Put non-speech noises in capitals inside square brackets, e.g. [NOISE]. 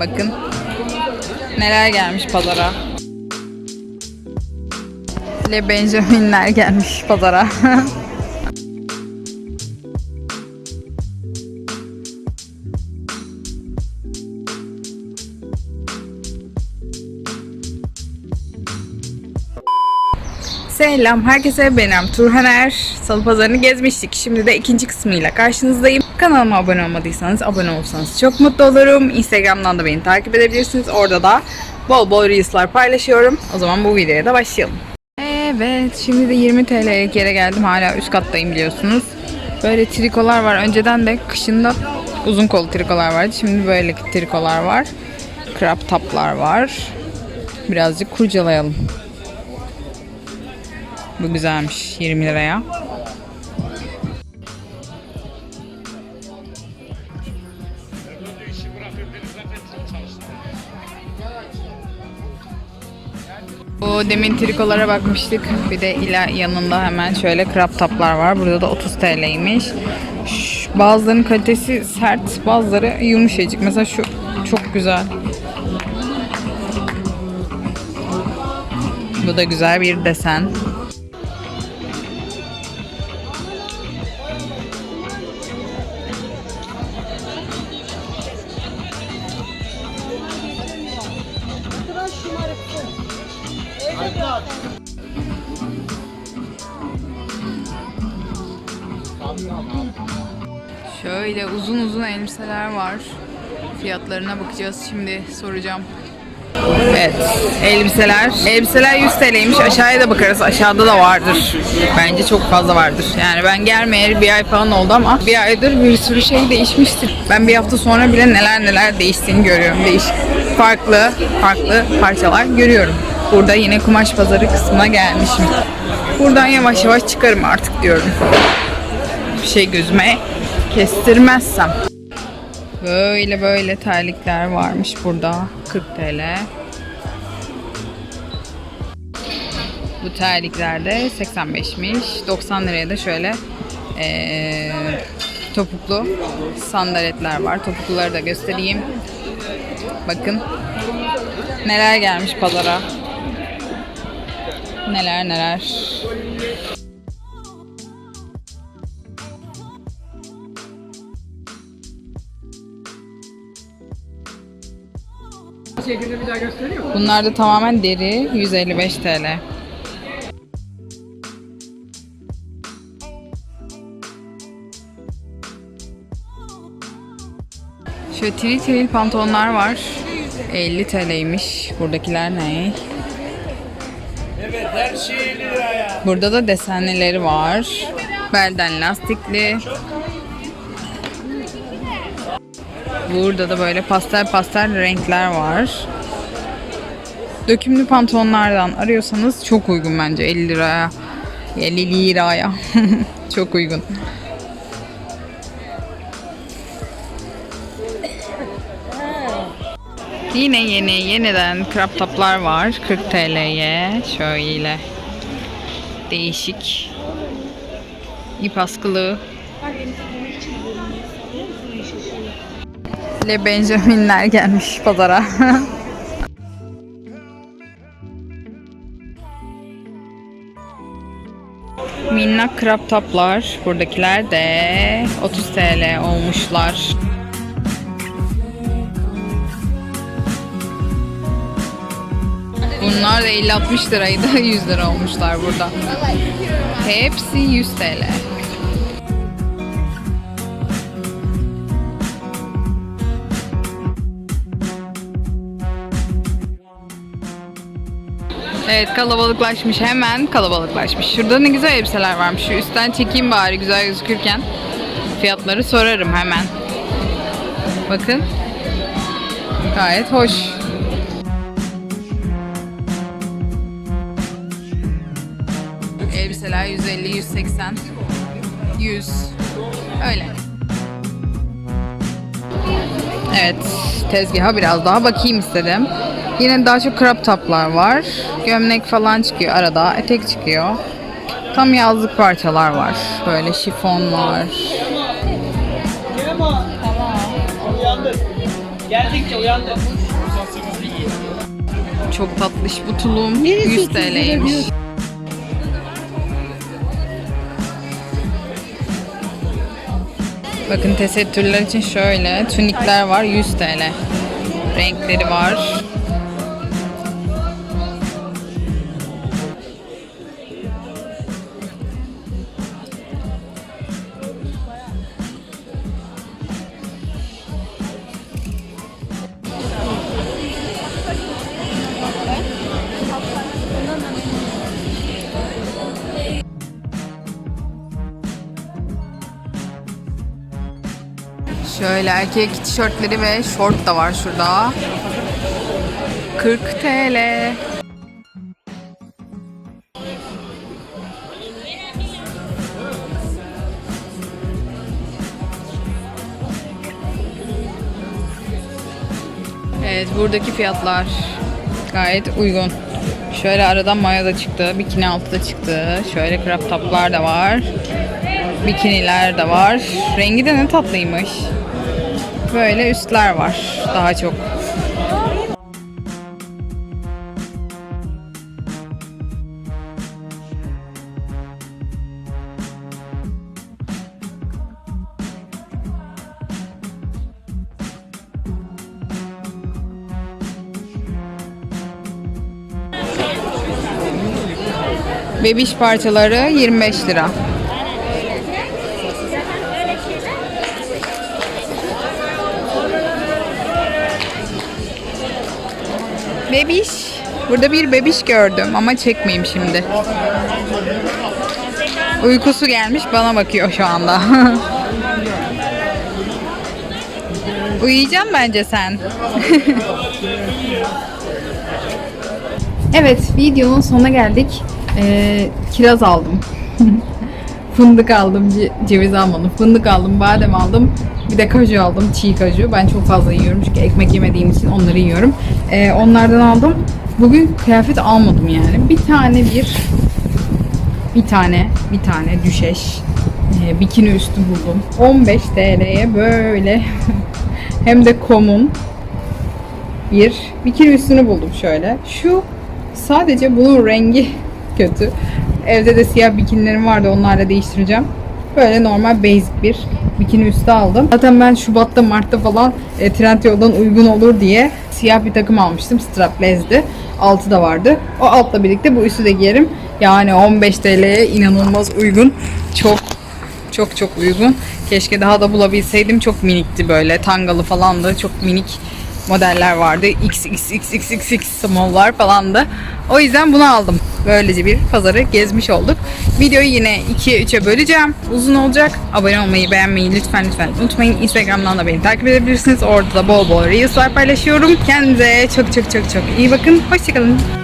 Bakın neler gelmiş pazara. Le Benjamin'ler gelmiş pazara. [LAUGHS] Selam herkese benim Turhaner. Salı pazarını gezmiştik. Şimdi de ikinci kısmıyla karşınızdayım. Kanalıma abone olmadıysanız abone olursanız çok mutlu olurum. Instagram'dan da beni takip edebilirsiniz. Orada da bol bol reels'lar paylaşıyorum. O zaman bu videoya da başlayalım. Evet şimdi de 20 TL'lik yere geldim. Hala üst kattayım biliyorsunuz. Böyle trikolar var. Önceden de kışında uzun kol trikolar vardı. Şimdi böyle trikolar var. Crop toplar var. Birazcık kurcalayalım. Bu güzelmiş 20 liraya. Bu demin trikolara bakmıştık. Bir de ila yanında hemen şöyle crop toplar var. Burada da 30 TL'ymiş. Bazılarının kalitesi sert, bazıları yumuşacık. Mesela şu çok güzel. Bu da güzel bir desen. Şöyle uzun uzun elbiseler var. Fiyatlarına bakacağız şimdi soracağım. Evet, elbiseler. Elbiseler 100 TL'ymiş. Aşağıya da bakarız. Aşağıda da vardır. Bence çok fazla vardır. Yani ben gelmeyeli bir ay falan oldu ama bir aydır bir sürü şey değişmiştir. Ben bir hafta sonra bile neler neler değiştiğini görüyorum. Değiş farklı, farklı parçalar görüyorum. Burada yine kumaş pazarı kısmına gelmişim. Buradan yavaş yavaş çıkarım artık diyorum. Bir şey gözüme kestirmezsem. Böyle böyle terlikler varmış burada. 40 TL. Bu terlikler de 85'miş. 90 liraya da şöyle eee, topuklu sandaletler var. Topukluları da göstereyim. Bakın neler gelmiş pazara. Neler neler. Bunlar da tamamen deri 155 TL. Şöyle tril tril pantolonlar var. 50 TL'ymiş. Buradakiler ne? Evet her şey 50 liraya. Burada da desenlileri var. Belden lastikli. Burada da böyle pastel pastel renkler var. Dökümlü pantolonlardan arıyorsanız çok uygun bence 50 liraya. 50 liraya. [LAUGHS] çok uygun. Yine yeni yeniden crop toplar var 40 TL'ye şöyle değişik ip askılı Le Benjamin'ler gelmiş pazara. [LAUGHS] Minnak crop toplar. Buradakiler de 30 TL olmuşlar. Bunlar da 50-60 liraydı. [LAUGHS] 100 lira olmuşlar burada. Hepsi 100 TL. Evet kalabalıklaşmış. Hemen kalabalıklaşmış. Şurada ne güzel elbiseler varmış. Şu üstten çekeyim bari güzel gözükürken. Fiyatları sorarım hemen. Bakın. Gayet hoş. 150, 180, 100. Öyle. Evet, tezgaha biraz daha bakayım istedim. Yine daha çok crop toplar var. Gömlek falan çıkıyor arada, etek çıkıyor. Tam yazlık parçalar var. Böyle şifon var. Geldikçe uyandı. Çok tatlış bu tulum. 100 TL'ymiş. Bakın tesettürler için şöyle tunikler var 100 TL. Renkleri var. Şöyle erkek tişörtleri ve şort da var şurada. 40 TL. Evet buradaki fiyatlar gayet uygun. Şöyle aradan maya da çıktı. Bikini altı da çıktı. Şöyle crop toplar da var. Bikiniler de var. Rengi de ne tatlıymış. Böyle üstler var daha çok. Bebiş parçaları 25 lira. Bebiş. Burada bir bebiş gördüm ama çekmeyeyim şimdi. Uykusu gelmiş bana bakıyor şu anda. [LAUGHS] Uyuyacaksın bence sen. [LAUGHS] evet videonun sonuna geldik. Ee, kiraz aldım. [LAUGHS] Fındık aldım, ce- ceviz almadım. Fındık aldım, badem aldım. Bir de kaju aldım, çiğ kaju. Ben çok fazla yiyorum çünkü ekmek yemediğim için onları yiyorum. Ee, onlardan aldım. Bugün kıyafet almadım yani. Bir tane bir bir tane bir tane düşeş e, bikini üstü buldum. 15 TL'ye böyle [LAUGHS] hem de komun bir bikini üstünü buldum şöyle. Şu sadece bunun rengi [LAUGHS] kötü. Evde de siyah bikinilerim vardı onlarla değiştireceğim. Böyle normal basic bir bikini üstü aldım. Zaten ben Şubat'ta Mart'ta falan e, Trendyol'dan uygun olur diye siyah bir takım almıştım. Strapless'di. Altı da vardı. O altla birlikte bu üstü de giyerim. Yani 15 TL'ye inanılmaz uygun. Çok çok çok uygun. Keşke daha da bulabilseydim. Çok minikti böyle. Tangalı falan da çok minik modeller vardı. XXXXXX small'lar falan da. O yüzden bunu aldım. Böylece bir pazarı gezmiş olduk. Videoyu yine 2'ye 3'e böleceğim. Uzun olacak. Abone olmayı, beğenmeyi lütfen lütfen unutmayın. Instagram'dan da beni takip edebilirsiniz. Orada da bol bol reels'lar paylaşıyorum. Kendinize çok çok çok çok iyi bakın. Hoşçakalın.